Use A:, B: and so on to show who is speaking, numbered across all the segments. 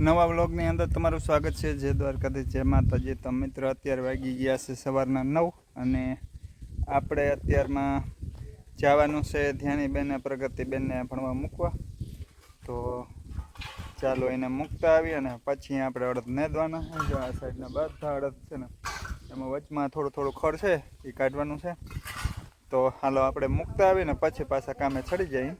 A: નવા વ્લોગની અંદર તમારું સ્વાગત છે. જે દ્વારકાથી જે માતાજી. તો મિત્રો, અત્યારે વાગી ગયા છે સવારના નવ અને આપણે અત્યારમાં જવાનું છે ધ્યાનીબેન, પ્રગતિબેનને ભણવા મૂકવા. તો ચાલો એને મૂકતા આવી અને પછી આપણે અડદ નેદવાના. જો આ સાઈડના બધા અડદ છે ને, એમાં વચમાં થોડું થોડું ખડ છે, એ કાઢવાનું છે. તો હાલો આપણે મૂકતા આવીને પછી પાછા કામે ચડી જઈએ.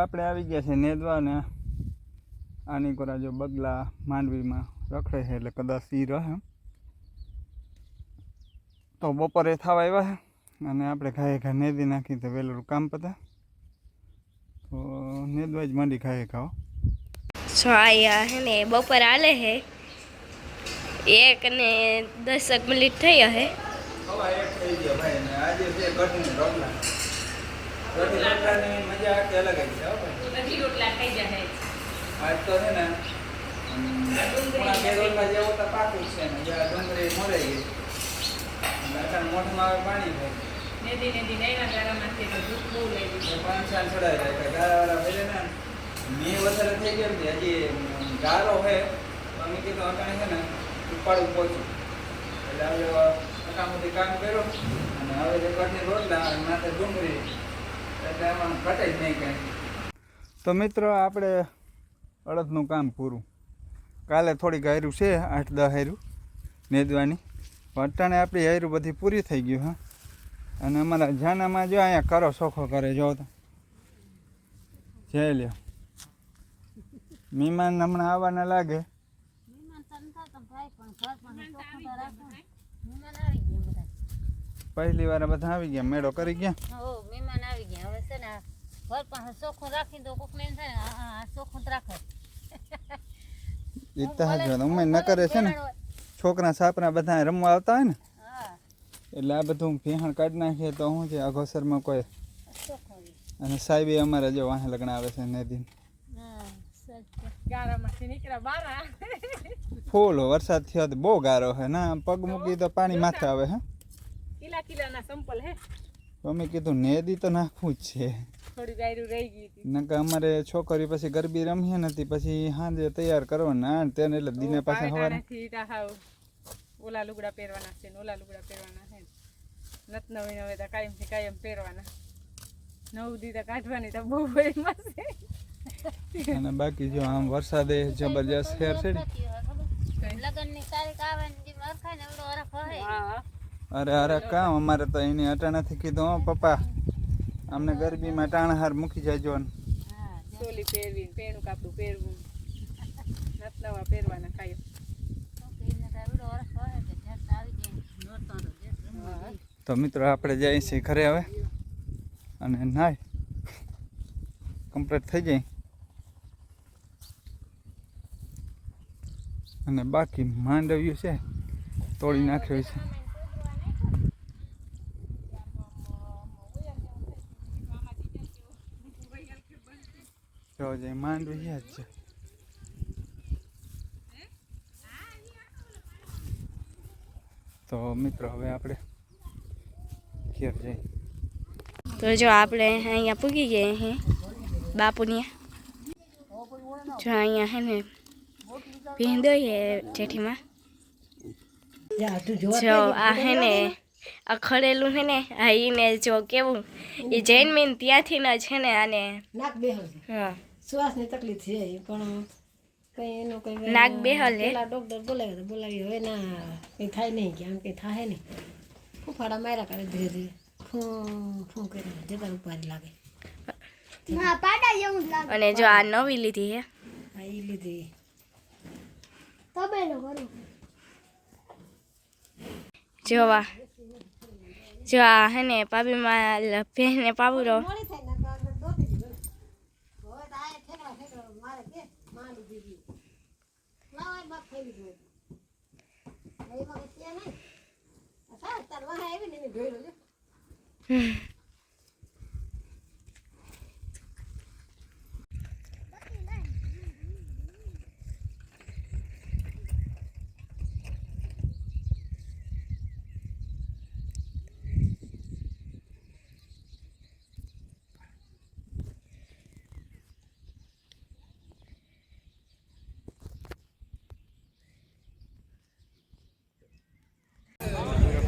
A: આપણે આવી ગયા છે નેદવા ને આની કોરા જો બગલા માંડવીમાં રખડે છે એટલે કદાચ એ રહે તો બપોરે થવા આવ્યા છે અને આપણે ખાઈ ખા નેદી નાખી તો વહેલું કામ પતે. તો નેદવા જ માંડી ખાઈ ખાઓ
B: સો આયા હે ને બપોર આલે હે. એક ને દસક મિનિટ થઈ હે.
A: હવા એક થઈ ગયો ભાઈ ને આજે છે કઢની રોટલા રોટલાની મજા કે અલગ જ છે હો
C: રોટલા ખાઈ જાય
A: આજ તો છે ને પૂણા બે રોટલા જેવો તો પાકું જ છે ને જ્યાં ડુંગળી મોરાઈ ગઈ અત્યારે મોઢમાં આવે પાણી થાય
C: નેદી નેદી નૈના ગારામાંથી તો દૂધ બહુ લઈ લીધું
A: પાંચ સાલ ચડાવી રાખ્યા ગારાવાળા ભલે ને મેં વધારે થઈ ગયો ને હજી ગારો છે તો અમે કીધું અટાણે છે ને ઉપાડવું પહોંચ્યું એટલે હવે અકામથી કામ કર્યું અને હવે જે કઢની રોટલા અને માથે ડુંગળી તો મિત્રો આપણે અડદનું કામ પૂરું. કાલે થોડીક હાર્યું છે આઠ દસ હાર્યું નેદવાની. અટાણે આપણી હાર્યું બધી પૂરી થઈ ગયું હા. અને અમારા જાનામાં જો અહીંયા કરો સોખો કરે જો તો. જઈ લ્યો. મહેમાન હમણાં આવવાના લાગે. પહેલી વાર બધા આવી ગયા મેળો કરી ગયા?
D: હો મહેમાન આવી ગયા. હવે છે ને ઘર પાસે ચોખ્ખું રાખી દો કોક એમ થાય ને ચોખ્ખું રાખો.
A: એ તો હાજર અમે ન કરે છે ને. છોકરા સાપરા બધા રમવા આવતા હોય ને એટલે આ બધું ભીહણ કાઢી નાખીએ તો શું છે અઘોસરમાં કોઈ. અને સાહેબે અમારે જો વાહે લગ્ન આવે છે નદી
D: હા સચ.
C: ગારામાંથી નીકળ્યા બારા.
A: ફૂલ વરસાદ થયો તો બહુ ગારો છે ના પગ મૂકી તો પાણી માથે આવે હે.
C: કિલાના સંપલ હે.
A: અમે કીધું નેદી તો નાખવું જ છે.
C: થોડી ગાયરું રહી ગઈ હતી.
A: નકર અમારે છોકરી પછી ગરબી રમીએ નથી પછી સાંજે તૈયાર કરવાના તેને એટલે દિને પાછા
C: ઓલા લુગડા પહેરવાના છે ઓલા લુગડા પહેરવાના છે નત નવીન હવે તો કાયમથી કાયમ પહેરવાના. નવ દી તો કાઢવાની તો બહુ ભયમાં છે
A: અને બાકી જો આમ વરસાદે જબરજસ્ત ખેર છે ને
D: લગ્ન તારીખ આવે ને જેમ અરખાય ને એવડો અરખ હોય.
C: હા.
A: અરે અરે કામ? અમારે તો એની અટાણાથી કીધું હો પપ્પા અમને ગરબીમાં ટાણહાર મૂકી જાજો ને.
C: ચોલી પહેરવી પેણું કાપડું પહેરવું. નત નવા પહેરવાના
D: ખાય. તો
A: મિત્રો આપણે જઈએ છીએ ઘરે હવે. અને નાય કમ્પ્લીટ થઈ જાય. અને બાકી માંડવ્યું છે તોડી નાખ્યું છે. જો જે માંડવી છે જ છે તો મિત્રો હવે આપણે ઘેર જઈએ.
B: તો જો આપણે અહીંયા પૂગી ગયા હે બાપુની જો અહીંયા હે ને ભીંદો હે જેઠીમાં. જો આ હે ને આ ખડેલું હે ને આ ઈને જો કેવું એ જૈન મીન ત્યાંથી ન છે ને આને.
E: છે
B: હા.
E: શ્વાસની તકલીફ છે પણ કઈ એનું કઈ
B: નાક બેહલ? હે?
E: પેલા ડોક્ટર બોલાવ્યો તો બોલાવી હવે ના કઈ થાય નહીં કે આમ કઈ થાય નહીં. ફૂફાડા માર્યા કરે ધીરે ધીરે. ફૂં ફૂં કરીને જતા ઉપાડી લાગે.
B: અને જો આ નવી લીધી હે
E: આ ઈ લીધી.
B: જો આ જો આ હે ને પાબીમાં બેને પાબુરો
E: મોડી થાય ને તો અંદર દોતી દીધું હવે તો આ ઠેકડા ઠેકડા મારે કે માંડી દીધી લાવાય બાપ થઈ છે નહીં. તાર વાહ આવી ને જોઈ લેજો.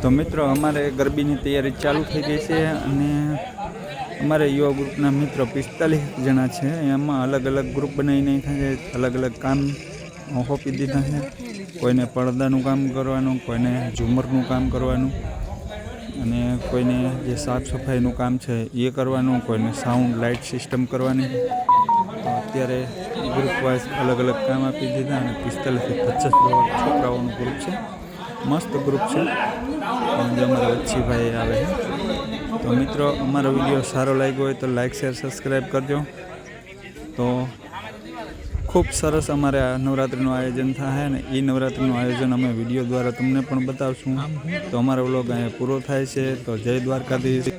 A: તો મિત્રો, અમારે ગરબીની તૈયારી ચાલુ થઈ ગઈ છે અને અમારે યુવા ગ્રુપના મિત્રો પિસ્તાલીસ જણા છે. એમાં અલગ અલગ ગ્રુપ બનાવીને છે. અલગ અલગ કામ સોંપી દીધા છે. કોઈને પડદાનું કામ કરવાનું, કોઈને ઝુમરનું કામ કરવાનું અને કોઈને જે સાફ સફાઈનું કામ છે એ કરવાનું, કોઈને સાઉન્ડ લાઇટ સિસ્ટમ કરવાની. અત્યારે ગ્રુપ વાઇઝ અલગ અલગ કામ આપી દીધા અને પિસ્તાલીસથી પચાસ છોકરાઓનું ગ્રુપ છે. મસ્ત ગ્રુપ છે. અમારા વચ્ચીભાઈ આવે છે. તો મિત્રો, અમારો વીડિયો સારો લાગ્યો હોય તો લાઈક શેર સબસ્ક્રાઈબ કરજો. તો ખૂબ સરસ અમારે આ નવરાત્રિનું આયોજન થાય ને એ નવરાત્રિનું આયોજન અમે વીડિયો દ્વારા તમને પણ બતાવશું. તો અમારો વ્લોગ અહીંયા પૂરો થાય છે. તો જય દ્વારકાધીશ.